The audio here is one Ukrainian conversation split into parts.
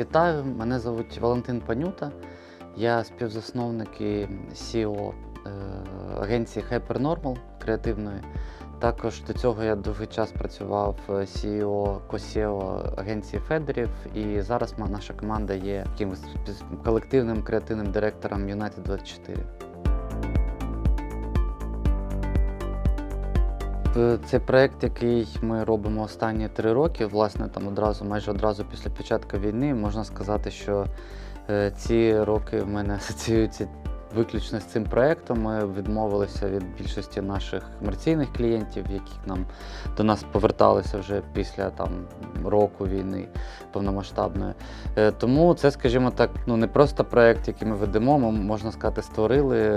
Вітаю, мене звуть Валентин Панюта. Я співзасновник і CEO е, агенції HyperNormal креативної. Також до цього я довгий час працював е, CEO Косєо агенції Федерів. І зараз наша команда є якимось колективним креативним директором United24. Це проект, який ми робимо останні три роки. Власне, там одразу, майже одразу після початку війни, можна сказати, що е, ці роки в мене асоціюються виключно з цим проектом. Ми відмовилися від більшості наших комерційних клієнтів, які нам до нас поверталися вже після там року війни повномасштабної. Е, Тому це, скажімо так, ну не просто проект, який ми ведемо. Ми можна сказати, створили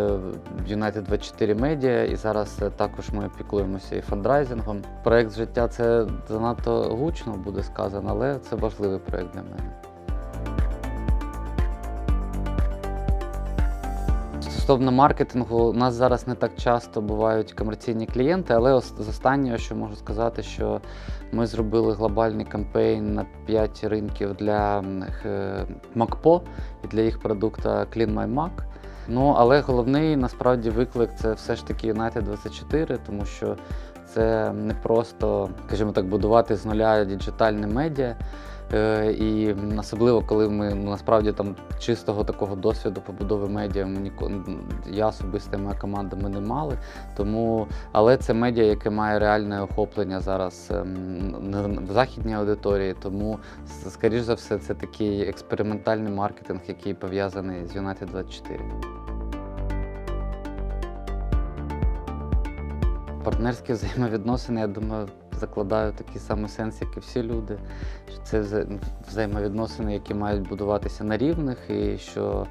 United 24 Media, і зараз е, також ми опікуємося і фандрайзингом. Проект життя це занадто гучно буде сказано, але це важливий проект для мене. Стосовно маркетингу, у нас зараз не так часто бувають комерційні клієнти, але з останнього, що можу сказати, що ми зробили глобальний кампейн на 5 ринків для МакПо і для їх продукту Clean My Mac. Ну, але головний насправді виклик це все ж таки United 24, тому що це не просто, скажімо так, будувати з нуля діджитальне медіа. Е, І особливо, коли ми ну, насправді там чистого такого досвіду побудови медіа ми ніко, я особисто і моя команда ми не мали. Тому, але це медіа, яке має реальне охоплення зараз ем, в західній аудиторії. Тому, скоріш за все, це такий експериментальний маркетинг, який пов'язаний з United 24. Партнерські взаємовідносини, я думаю, закладаю такий самий сенс, як і всі люди. Що це взаємовідносини, які мають будуватися на рівних, і що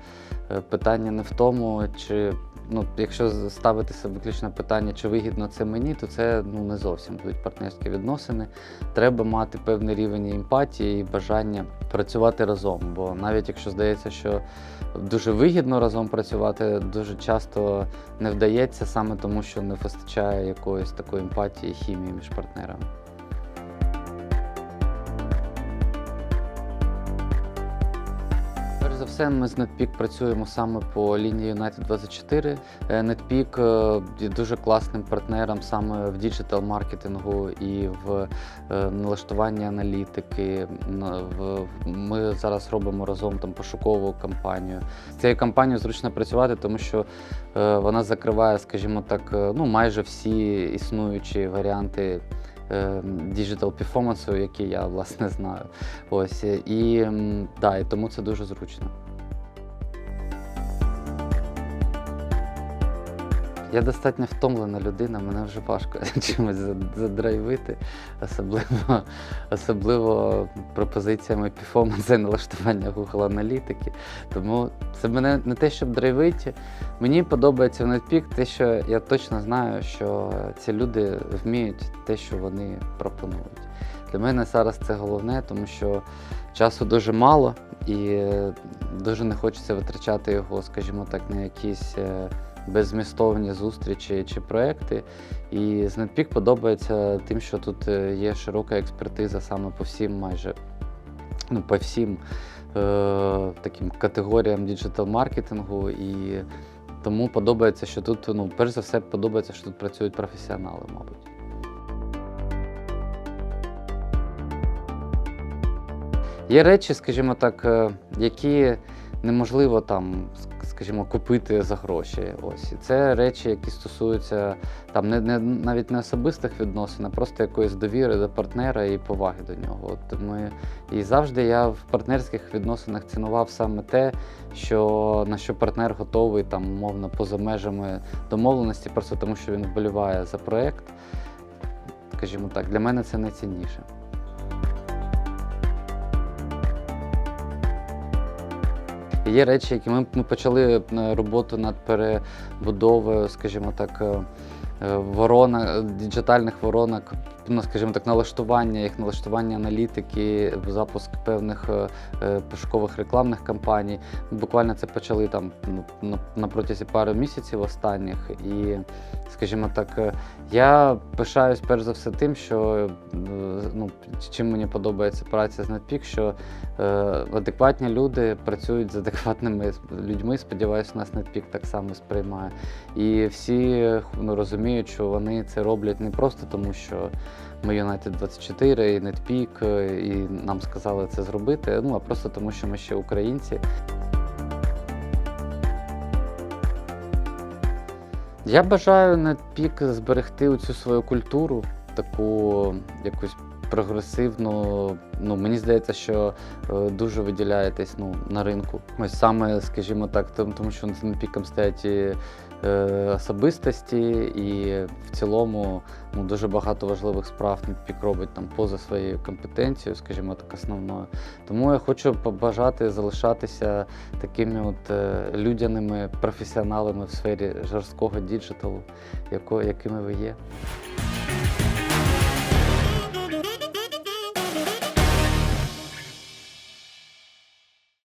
е, питання не в тому, чи ну, якщо ставитися виключно питання, чи вигідно це мені, то це ну, не зовсім будуть партнерські відносини. Треба мати певний рівень емпатії і бажання працювати разом. Бо навіть якщо здається, що дуже вигідно разом працювати, дуже часто не вдається саме тому, що не вистачає якоїсь такої емпатії, хімії між партнерами. За все, ми з NetPeak працюємо саме по лінії United 24. Е, NetPeak е, є дуже класним партнером саме в діджитал-маркетингу і в е, налаштуванні аналітики. Ми зараз робимо разом там пошукову кампанію. З цією кампанією зручно працювати, тому що е, вона закриває, скажімо так, е, ну майже всі існуючі варіанти діджитал перформансу, який я власне знаю. Ось і, да, і тому це дуже зручно. Я достатньо втомлена людина, мене вже важко чимось задрайвити, особливо, особливо пропозиціями перформансу і налаштування Google аналітики. Тому це мене не те, щоб драйвить. Мені подобається в NetPeak те, що я точно знаю, що ці люди вміють те, що вони пропонують. Для мене зараз це головне, тому що часу дуже мало і дуже не хочеться витрачати його, скажімо так, на якісь е, беззмістовні зустрічі чи проекти. І з подобається тим, що тут е, є широка експертиза саме по всім майже ну, по всім е, таким категоріям діджитал-маркетингу. І тому подобається, що тут, ну, перш за все, подобається, що тут працюють професіонали, мабуть. Є речі, скажімо так, е, які неможливо там, скажімо, купити за гроші. Ось. І це речі, які стосуються там не, не навіть не особистих відносин, а просто якоїсь довіри до партнера і поваги до нього. От ми і завжди я в партнерських відносинах цінував саме те, що на що партнер готовий там, умовно, поза межами домовленості, просто тому що він вболіває за проект. Скажімо так, для мене це найцінніше. Є речі, які ми, ми почали е, роботу над перебудовою, скажімо так, е, е, ворона, діджитальних воронок, ну, скажімо так, налаштування їх, налаштування аналітики, запуск певних е, е, пошукових рекламних кампаній. Буквально це почали там ну, на, на протязі пари місяців останніх. І, скажімо так, е, я пишаюсь перш за все тим, що ну, чим мені подобається праця з NetPeak, що е, адекватні люди працюють з адекватними людьми. Сподіваюся, нас NetPeak так само сприймає. І всі ну, розуміють, що вони це роблять не просто тому, що ми United 24 і е, і нам сказали це зробити, ну а просто тому, що ми ще українці. Я бажаю NetPeak зберегти цю свою культуру, таку якусь прогресивну. Ну, мені здається, що е, дуже виділяєтесь ну, на ринку. Ось саме, скажімо так, тому, що за NetPeak стоять і е, особистості, і в цілому ну, дуже багато важливих справ NetPeak робить там поза своєю компетенцією, скажімо так, основною. Тому я хочу побажати залишатися такими от е, людяними професіоналами в сфері жорсткого діджиталу, якими ви є.